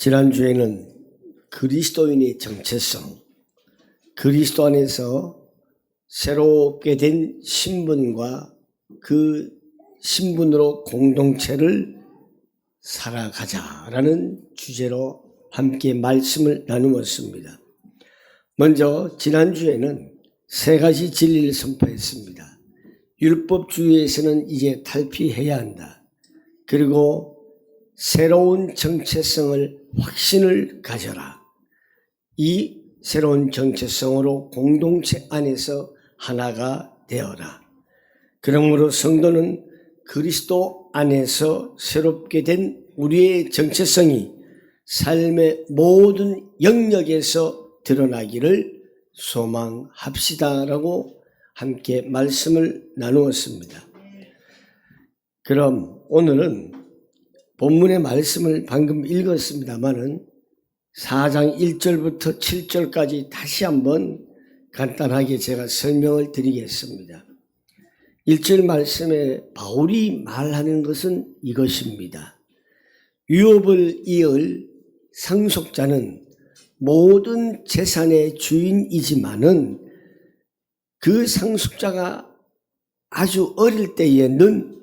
지난주에는 그리스도인의 정체성, 그리스도 안에서 새롭게 된 신분과 그 신분으로 공동체를 살아가자라는 주제로 함께 말씀을 나누었습니다. 먼저 지난주에는 세 가지 진리를 선포했습니다. 율법주의에서는 이제 탈피해야 한다. 그리고 새로운 정체성을 확신을 가져라. 이 새로운 정체성으로 공동체 안에서 하나가 되어라. 그러므로 성도는 그리스도 안에서 새롭게 된 우리의 정체성이 삶의 모든 영역에서 드러나기를 소망합시다라고 함께 말씀을 나누었습니다. 그럼 오늘은 본문의 말씀을 방금 읽었습니다만은 4장 1절부터 7절까지 다시 한번 간단하게 제가 설명을 드리겠습니다. 1절 말씀에 바울이 말하는 것은 이것입니다. 유업을 이을 상속자는 모든 재산의 주인이지만은 그 상속자가 아주 어릴 때에는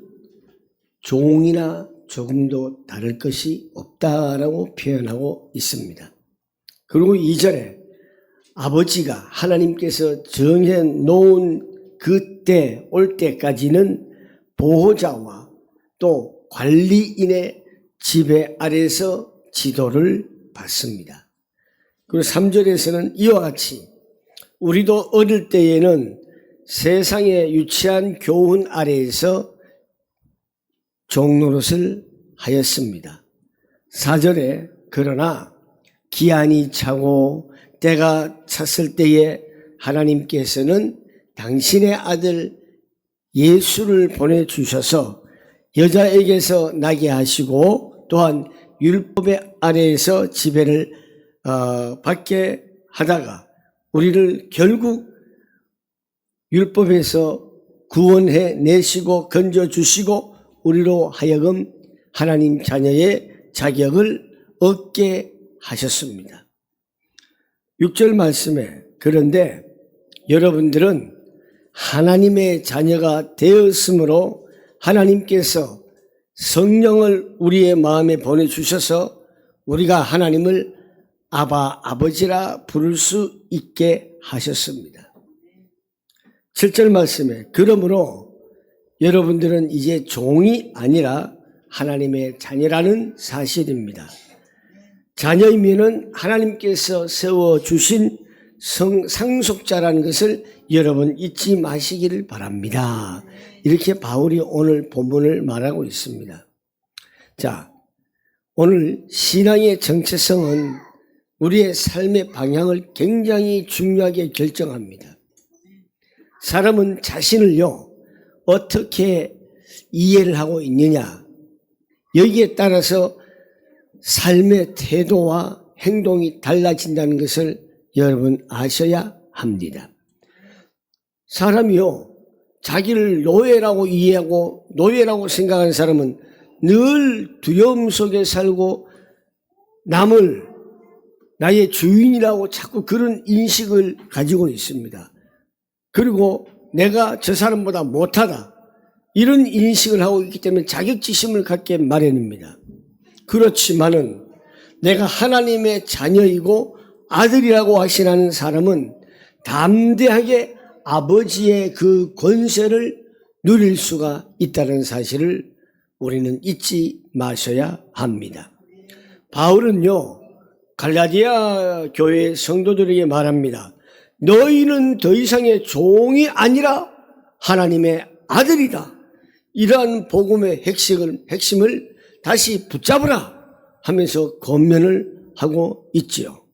종이나 조금도 다를 것이 없다라고 표현하고 있습니다. 그리고 이전에 아버지가 하나님께서 정해 놓은 그때 올 때까지는 보호자와 또 관리인의 지배 아래서 지도를 받습니다. 그리고 3절에서는 이와 같이 우리도 어릴 때에는 세상의 유치한 교훈 아래에서 종노릇을 하였습니다. 4절에 그러나 기한이 차고 때가 찼을 때에 하나님께서는 당신의 아들 예수를 보내주셔서 여자에게서 나게 하시고 또한 율법의 아래에서 지배를 어, 받게 하다가 우리를 결국 율법에서 구원해 내시고 건져 주시고 우리로 하여금 하나님 자녀의 자격을 얻게 하셨습니다. 6절 말씀에 그런데 여러분들은 하나님의 자녀가 되었으므로 하나님께서 성령을 우리의 마음에 보내주셔서 우리가 하나님을 아바 아버지라 부를 수 있게 하셨습니다. 7절 말씀에 그러므로 여러분들은 이제 종이 아니라 하나님의 자녀라는 사실입니다. 자녀이면은 하나님께서 세워주신 성, 상속자라는 것을 여러분 잊지 마시기를 바랍니다. 이렇게 바울이 오늘 본문을 말하고 있습니다. 자, 오늘 신앙의 정체성은 우리의 삶의 방향을 굉장히 중요하게 결정합니다. 사람은 자신을요, 어떻게 이해를 하고 있느냐, 여기에 따라서 삶의 태도와 행동이 달라진다는 것을 여러분 아셔야 합니다. 사람이요, 자기를 노예라고 이해하고 노예라고 생각하는 사람은 늘 두려움 속에 살고 남을 나의 주인이라고 자꾸 그런 인식을 가지고 있습니다. 그리고 내가 저 사람보다 못하다. 이런 인식을 하고 있기 때문에 자격지심을 갖게 마련입니다. 그렇지만은 내가 하나님의 자녀이고 아들이라고 하시는 사람은 담대하게 아버지의 그 권세를 누릴 수가 있다는 사실을 우리는 잊지 마셔야 합니다. 바울은요, 갈라디아 교회 성도들에게 말합니다. 너희는 더 이상의 종이 아니라 하나님의 아들이다. 이러한 복음의 핵심을, 핵심을 다시 붙잡으라 하면서 권면을 하고 있지요.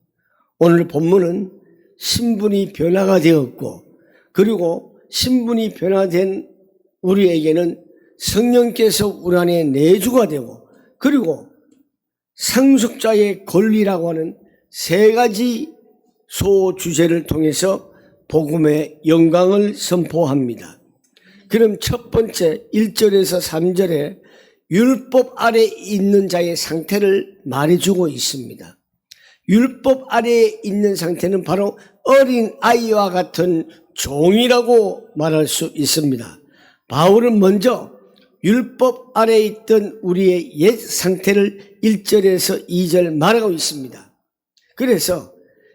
오늘 본문은 신분이 변화가 되었고 그리고 신분이 변화된 우리에게는 성령께서 우리 안에 내주가 되고 그리고 상속자의 권리라고 하는 세 가지 소 주제를 통해서 복음의 영광을 선포합니다. 그럼 첫 번째 1절에서 3절에 율법 아래 있는 자의 상태를 말해주고 있습니다. 율법 아래에 있는 상태는 바로 어린 아이와 같은 종이라고 말할 수 있습니다. 바울은 먼저 율법 아래에 있던 우리의 옛 상태를 1절에서 2절 말하고 있습니다. 그래서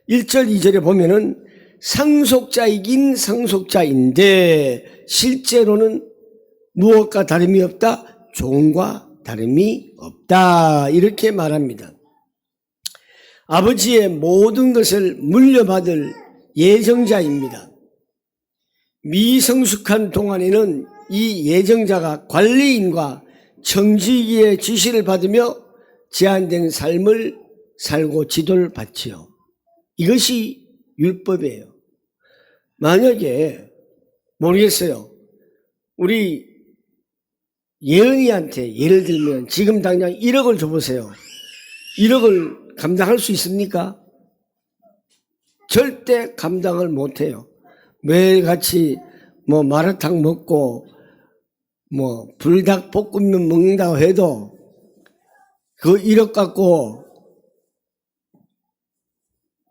1절, 2절에 보면은 상속자이긴 상속자인데 실제로는 무엇과 다름이 없다? 종과 다름이 없다. 이렇게 말합니다. 아버지의 모든 것을 물려받을 예정자입니다. 미성숙한 동안에는 이 예정자가 관리인과 청지기의 지시를 받으며 제한된 삶을 살고 지도를 받지요. 이것이 율법이에요. 만약에 모르겠어요. 우리 예은이한테 예를 들면 지금 당장 1억을 줘보세요. 1억을 감당할 수 있습니까? 절대 감당을 못해요. 매일같이 뭐 마라탕 먹고 뭐 불닭 볶음면 먹는다고 해도 그 1억 갖고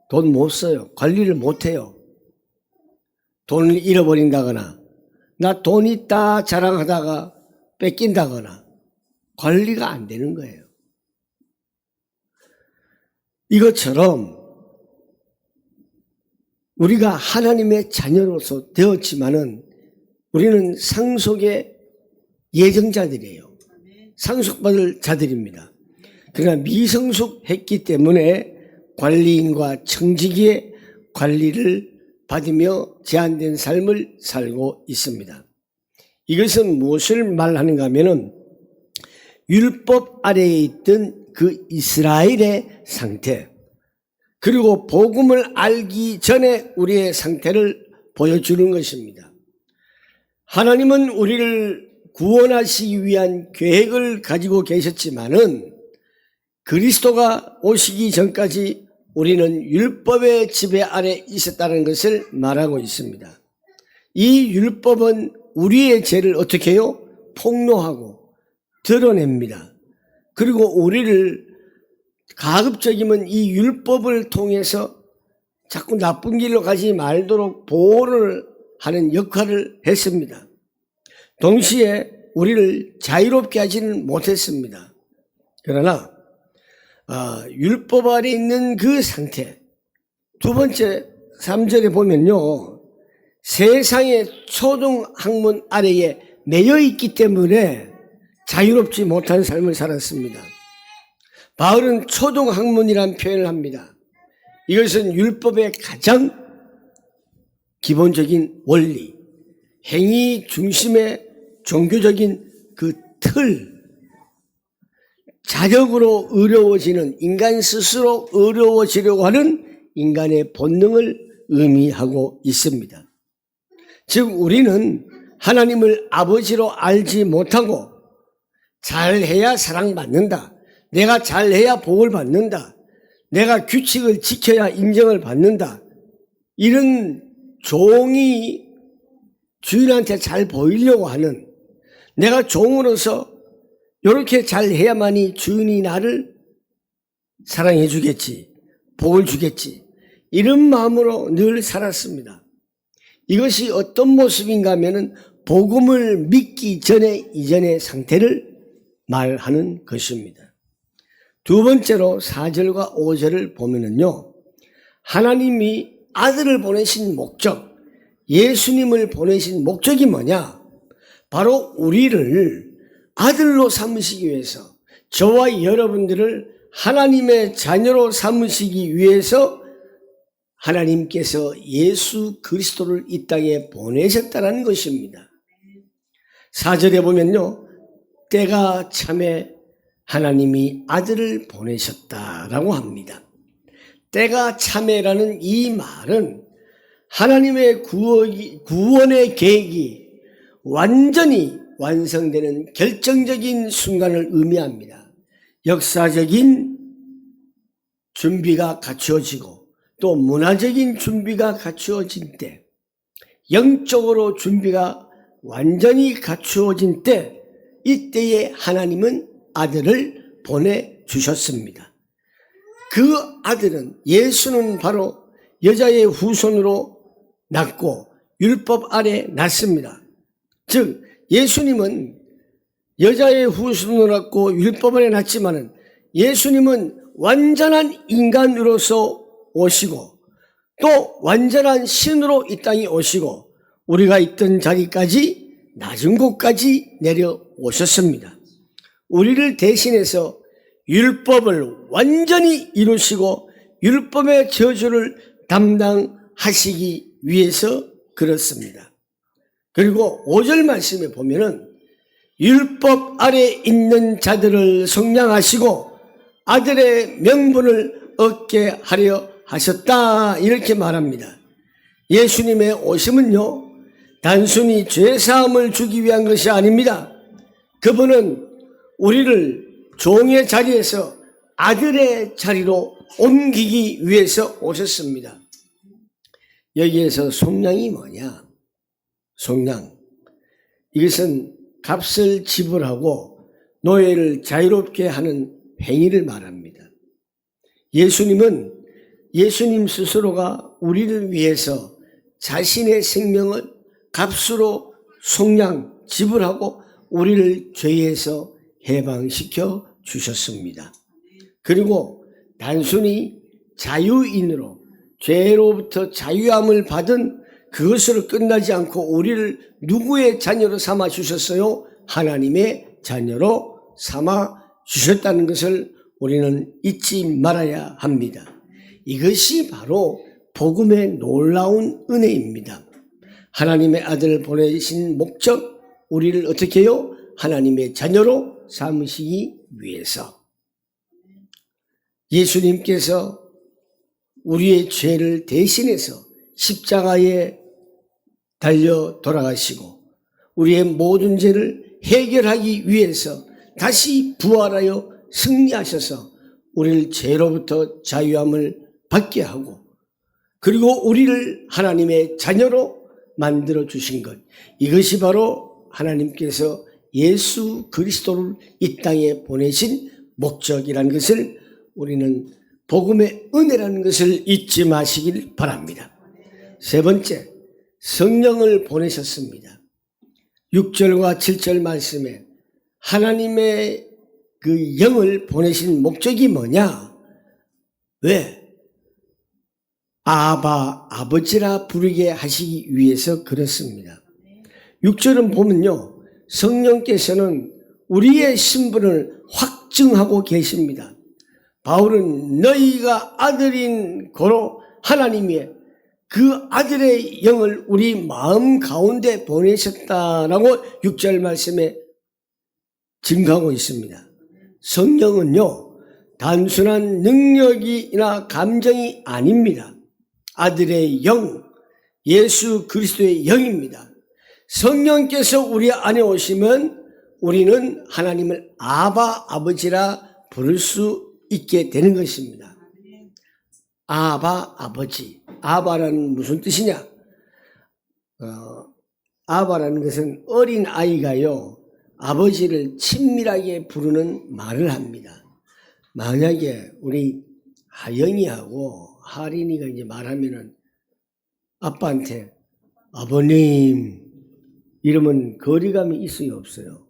돈 못 써요. 관리를 못 해요. 돈을 잃어버린다거나 나 돈 있다 자랑하다가 뺏긴다거나 관리가 안 되는 거예요. 이것처럼 우리가 하나님의 자녀로서 되었지만은 우리는 상속의 예정자들이에요. 상속받을 자들입니다. 그러나 미성숙했기 때문에 관리인과 청지기의 관리를 받으며 제한된 삶을 살고 있습니다. 이것은 무엇을 말하는가 하면은 율법 아래에 있던 그 이스라엘의 상태, 그리고 복음을 알기 전에 우리의 상태를 보여주는 것입니다. 하나님은 우리를 구원하시기 위한 계획을 가지고 계셨지만은 그리스도가 오시기 전까지 우리는 율법의 지배 아래 있었다는 것을 말하고 있습니다. 이 율법은 우리의 죄를 어떻게 해요? 폭로하고 드러냅니다. 그리고 우리를 가급적이면 이 율법을 통해서 자꾸 나쁜 길로 가지 말도록 보호를 하는 역할을 했습니다. 동시에 우리를 자유롭게 하지는 못했습니다. 그러나 아, 율법 아래 있는 그 상태 두 번째 3절에 보면요 세상의 초등 학문 아래에 매여 있기 때문에 자유롭지 못한 삶을 살았습니다. 바울은 초등 학문이란 표현을 합니다. 이것은 율법의 가장 기본적인 원리, 행위 중심의 종교적인 그 틀, 자력으로 어려워지는 인간 스스로 어려워지려고 하는 인간의 본능을 의미하고 있습니다. 즉, 우리는 하나님을 아버지로 알지 못하고 잘해야 사랑받는다. 내가 잘해야 복을 받는다. 내가 규칙을 지켜야 인정을 받는다. 이런 종이 주인한테 잘 보이려고 하는 내가 종으로서 이렇게 잘 해야만이 주인이 나를 사랑해 주겠지. 복을 주겠지. 이런 마음으로 늘 살았습니다. 이것이 어떤 모습인가 하면은 복음을 믿기 전에 이전의 상태를 말하는 것입니다. 두 번째로 4절과 5절을 보면은요. 하나님이 아들을 보내신 목적, 예수님을 보내신 목적이 뭐냐? 바로 우리를 아들로 삼으시기 위해서 저와 여러분들을 하나님의 자녀로 삼으시기 위해서 하나님께서 예수 그리스도를 이 땅에 보내셨다는 것입니다. 4절에 보면요. 때가 참에 하나님이 아들을 보내셨다라고 합니다. 때가 참회라는 이 말은 하나님의 구원의 계획이 완전히 완성되는 결정적인 순간을 의미합니다. 역사적인 준비가 갖추어지고 또 문화적인 준비가 갖추어진 때, 영적으로 준비가 완전히 갖추어진 때, 이때에 하나님은 아들을 보내주셨습니다. 그 아들은 예수는 바로 여자의 후손으로 낳고 율법 아래 낳습니다. 즉 예수님은 여자의 후손으로 낳고 율법 아래 낳지만은 예수님은 완전한 인간으로서 오시고 또 완전한 신으로 이 땅에 오시고 우리가 있던 자리까지 낮은 곳까지 내려오셨습니다. 우리를 대신해서 율법을 완전히 이루시고 율법의 저주를 담당하시기 위해서 그렇습니다. 그리고 5절 말씀에 보면은 율법 아래 있는 자들을 성량하시고 아들의 명분을 얻게 하려 하셨다 이렇게 말합니다. 예수님의 오심은요 단순히 죄 사함을 주기 위한 것이 아닙니다. 그분은 우리를 종의 자리에서 아들의 자리로 옮기기 위해서 오셨습니다. 여기에서 속량이 뭐냐? 속량. 이것은 값을 지불하고 노예를 자유롭게 하는 행위를 말합니다. 예수님은 예수님 스스로가 우리를 위해서 자신의 생명을 값으로 속량 지불하고 우리를 죄에서 해방시켜 주셨습니다. 그리고 단순히 자유인으로 죄로부터 자유함을 받은 그것으로 끝나지 않고 우리를 누구의 자녀로 삼아 주셨어요? 하나님의 자녀로 삼아 주셨다는 것을 우리는 잊지 말아야 합니다. 이것이 바로 복음의 놀라운 은혜입니다. 하나님의 아들을 보내신 목적, 우리를 어떻게 해요? 하나님의 자녀로 삼으시기 위해서. 예수님께서 우리의 죄를 대신해서 십자가에 달려 돌아가시고 우리의 모든 죄를 해결하기 위해서 다시 부활하여 승리하셔서 우리를 죄로부터 자유함을 받게 하고 그리고 우리를 하나님의 자녀로 만들어 주신 것 이것이 바로 하나님께서 예수 그리스도를 이 땅에 보내신 목적이라는 것을 우리는 복음의 은혜라는 것을 잊지 마시길 바랍니다. 세 번째, 성령을 보내셨습니다. 6절과 7절 말씀에 하나님의 그 영을 보내신 목적이 뭐냐? 왜? 아바, 아버지라 부르게 하시기 위해서 그렇습니다. 6절은 보면요. 성령께서는 우리의 신분을 확증하고 계십니다. 바울은 너희가 아들인 고로 하나님의 그 아들의 영을 우리 마음 가운데 보내셨다라고 6절 말씀에 증가하고 있습니다. 성령은요, 단순한 능력이나 감정이 아닙니다. 아들의 영, 예수 그리스도의 영입니다. 성령께서 우리 안에 오시면 우리는 하나님을 아바 아버지라 부를 수 있게 되는 것입니다. 아바 아버지. 아바라는 무슨 뜻이냐? 어, 아바라는 것은 어린 아이가요, 아버지를 친밀하게 부르는 말을 합니다. 만약에 우리 하영이하고 하린이가 이제 말하면은 아빠한테 아버님 이러면 거리감이 있어요 없어요?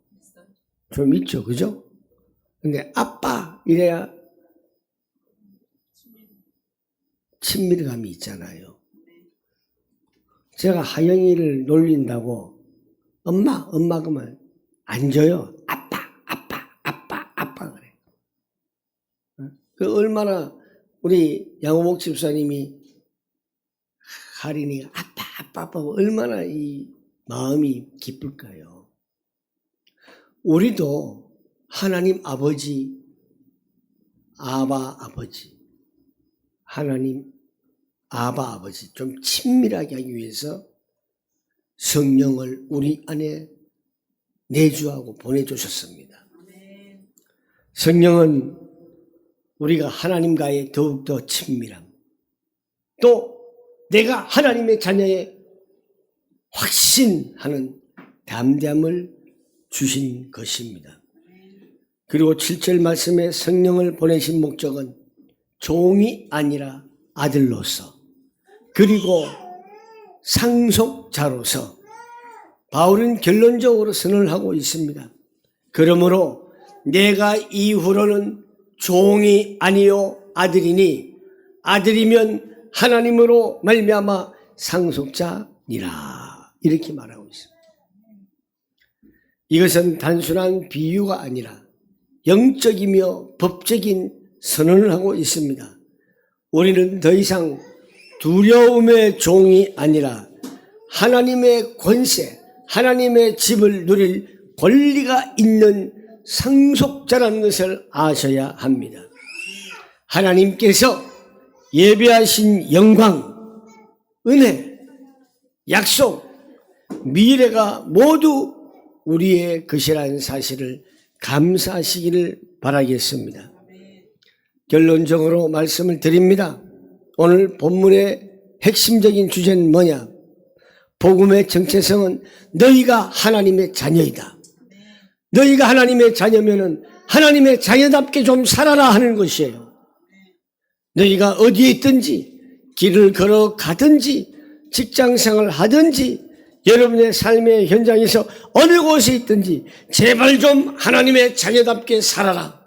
좀 있죠 그죠? 근데 아빠 이래야 친밀감이 있잖아요. 제가 하영이를 놀린다고 엄마 엄마 그러면 안 줘요. 아빠 아빠 아빠 아빠 그래. 어? 그 얼마나 우리 양호복 집사님이 하린이가 아빠 아빠 아빠 얼마나 이 마음이 기쁠까요? 우리도 하나님 아버지 아바 아버지 하나님 아바 아버지 좀 친밀하게 하기 위해서 성령을 우리 안에 내주하고 보내주셨습니다. 성령은 우리가 하나님과의 더욱더 친밀함, 또 내가 하나님의 자녀의 확신하는 담대함을 주신 것입니다. 그리고 7절 말씀에 성령을 보내신 목적은 종이 아니라 아들로서 그리고 상속자로서 바울은 결론적으로 선언을 하고 있습니다. 그러므로 내가 이후로는 종이 아니요 아들이니 아들이면 하나님으로 말미암아 상속자니라 이렇게 말하고 있습니다. 이것은 단순한 비유가 아니라 영적이며 법적인 선언을 하고 있습니다. 우리는 더 이상 두려움의 종이 아니라 하나님의 권세, 하나님의 집을 누릴 권리가 있는 상속자라는 것을 아셔야 합니다. 하나님께서 예배하신 영광, 은혜, 약속, 미래가 모두 우리의 것이라는 사실을 감사하시기를 바라겠습니다. 결론적으로 말씀을 드립니다. 오늘 본문의 핵심적인 주제는 뭐냐? 복음의 정체성은 너희가 하나님의 자녀이다. 너희가 하나님의 자녀면은 하나님의 자녀답게 좀 살아라 하는 것이에요. 너희가 어디에 있든지 길을 걸어 가든지 직장 생활 하든지 여러분의 삶의 현장에서 어느 곳에 있든지 제발 좀 하나님의 자녀답게 살아라.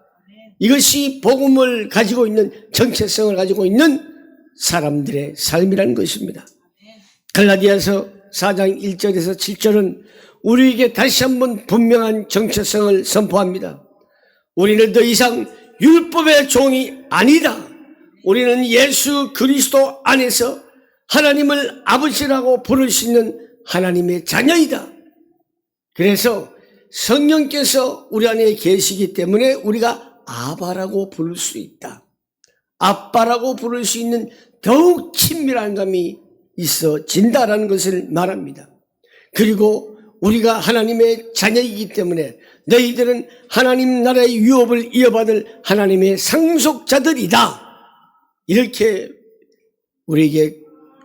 이것이 복음을 가지고 있는 정체성을 가지고 있는 사람들의 삶이라는 것입니다. 갈라디아서 4장 1절에서 7절은 우리에게 다시 한번 분명한 정체성을 선포합니다. 우리는 더 이상 율법의 종이 아니다. 우리는 예수 그리스도 안에서 하나님을 아버지라고 부를 수 있는 하나님의 자녀이다. 그래서 성령께서 우리 안에 계시기 때문에 우리가 아바라고 부를 수 있다. 아빠라고 부를 수 있는 더욱 친밀한 감이 있어진다라는 것을 말합니다. 그리고 우리가 하나님의 자녀이기 때문에 너희들은 하나님 나라의 유업을 이어받을 하나님의 상속자들이다. 이렇게 우리에게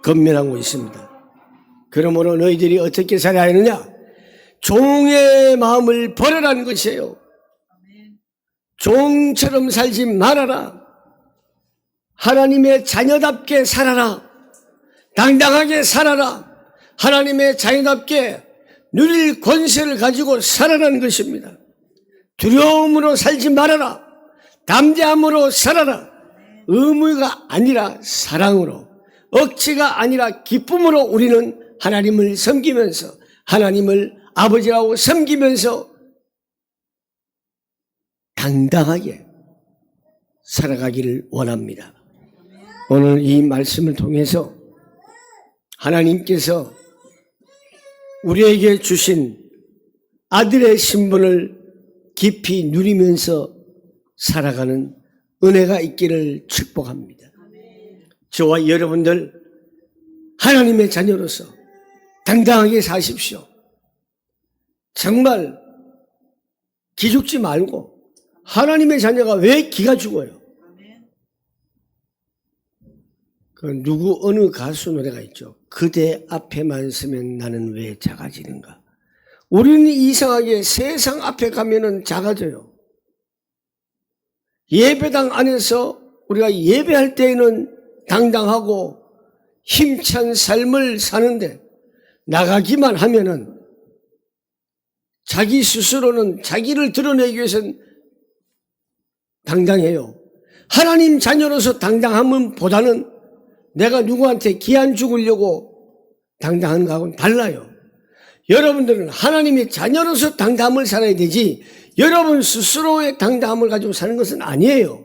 건면하고 있습니다. 그러므로 너희들이 어떻게 살아야 하느냐? 종의 마음을 버려라는 것이에요. 종처럼 살지 말아라. 하나님의 자녀답게 살아라. 당당하게 살아라. 하나님의 자녀답게 누릴 권세를 가지고 살아라는 것입니다. 두려움으로 살지 말아라. 담대함으로 살아라. 의무가 아니라 사랑으로, 억지가 아니라 기쁨으로 우리는 하나님을 섬기면서 하나님을 아버지라고 섬기면서 당당하게 살아가기를 원합니다. 오늘 이 말씀을 통해서 하나님께서 우리에게 주신 아들의 신분을 깊이 누리면서 살아가는 은혜가 있기를 축복합니다. 저와 여러분들 하나님의 자녀로서 당당하게 사십시오. 정말 기죽지 말고 하나님의 자녀가 왜 기가 죽어요? 그 누구 어느 가수 노래가 있죠. 그대 앞에만 서면 나는 왜 작아지는가? 우리는 이상하게 세상 앞에 가면은 작아져요. 예배당 안에서 우리가 예배할 때에는 당당하고 힘찬 삶을 사는데 나가기만 하면은 자기 스스로는 자기를 드러내기 위해서는 당당해요. 하나님 자녀로서 당당함은 보다는 내가 누구한테 기한 죽으려고 당당한 거하고는 달라요. 여러분들은 하나님의 자녀로서 당당함을 살아야 되지 여러분 스스로의 당당함을 가지고 사는 것은 아니에요.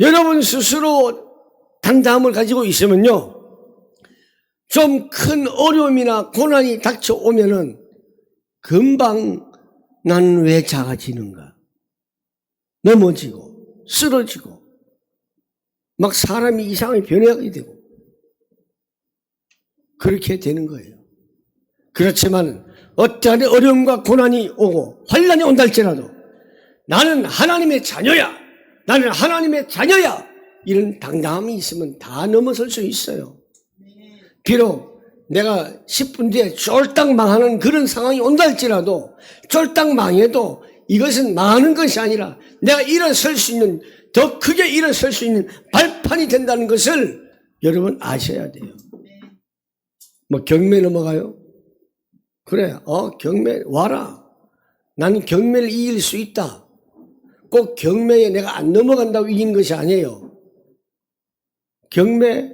여러분 스스로 당당함을 가지고 있으면요. 좀 큰 어려움이나 고난이 닥쳐오면은 금방 나는 왜 작아지는가? 넘어지고 쓰러지고 막 사람이 이상하게 변해가게 되고 그렇게 되는 거예요. 그렇지만 어떠한 어려움과 고난이 오고 환란이 온다 할지라도 나는 하나님의 자녀야. 나는 하나님의 자녀야. 이런 당당함이 있으면 다 넘어설 수 있어요. 비록 내가 10분 뒤에 쫄딱 망하는 그런 상황이 온다 할지라도 쫄딱 망해도 이것은 망하는 것이 아니라 내가 일어설 수 있는 더 크게 일어설 수 있는 발판이 된다는 것을 여러분 아셔야 돼요. 뭐 경매 넘어가요? 그래, 어 경매 와라. 나는 경매를 이길 수 있다. 꼭 경매에 내가 안 넘어간다고 이기는 것이 아니에요. 경매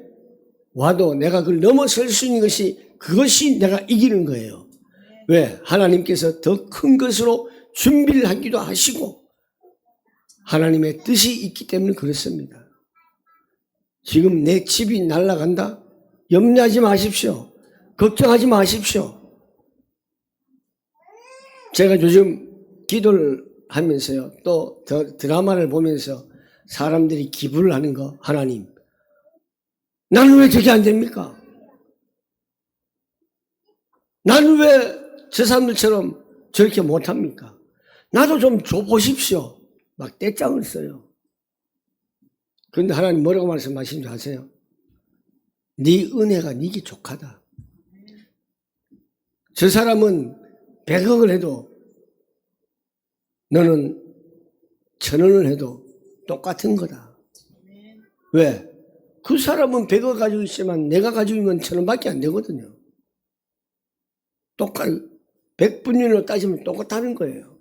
와도 내가 그걸 넘어설 수 있는 것이 그것이 내가 이기는 거예요. 왜? 하나님께서 더 큰 것으로 준비를 하기도 하시고 하나님의 뜻이 있기 때문에 그렇습니다. 지금 내 집이 날아간다? 염려하지 마십시오. 걱정하지 마십시오. 제가 요즘 기도를 하면서요. 또더 드라마를 보면서 사람들이 기부를 하는 거 하나님 나는 왜 저게 안 됩니까? 나는 왜 저 사람들처럼 저렇게 못합니까? 나도 좀 줘보십시오. 막 떼짱을 써요. 그런데 하나님 뭐라고 말씀하신 줄 아세요? 네 은혜가 네게 족하다. 저 사람은 100억을 해도 너는 천 원을 해도 똑같은 거다. 왜? 그 사람은 100억 가지고 있지만 내가 가지고 있는 건천 원밖에 안 되거든요. 똑같, 100분율로 따지면 똑같다는 거예요.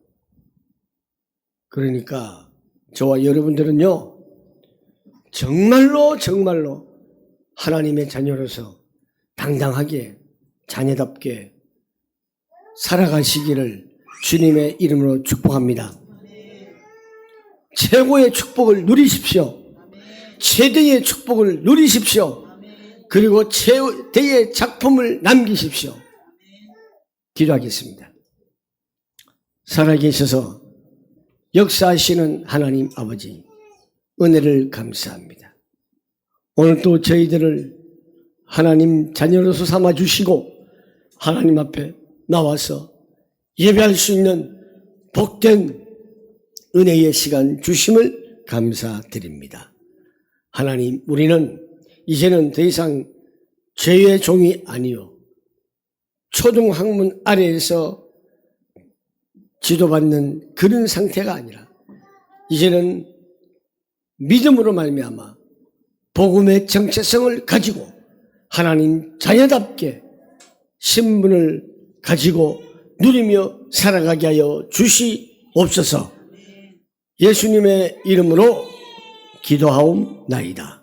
그러니까 저와 여러분들은요, 정말로 정말로 하나님의 자녀로서 당당하게 자녀답게 살아가시기를 주님의 이름으로 축복합니다. 최고의 축복을 누리십시오. 최대의 축복을 누리십시오. 그리고 최대의 작품을 남기십시오. 기도하겠습니다. 살아계셔서 역사하시는 하나님 아버지, 은혜를 감사합니다. 오늘 또 저희들을 하나님 자녀로서 삼아 주시고, 하나님 앞에 나와서 예배할 수 있는 복된 은혜의 시간 주심을 감사드립니다. 하나님, 우리는 이제는 더 이상 죄의 종이 아니요. 초등학문 아래에서 지도받는 그런 상태가 아니라 이제는 믿음으로 말미암아 복음의 정체성을 가지고 하나님 자녀답게 신분을 가지고 누리며 살아가게 하여 주시옵소서 예수님의 이름으로 기도하옵나이다.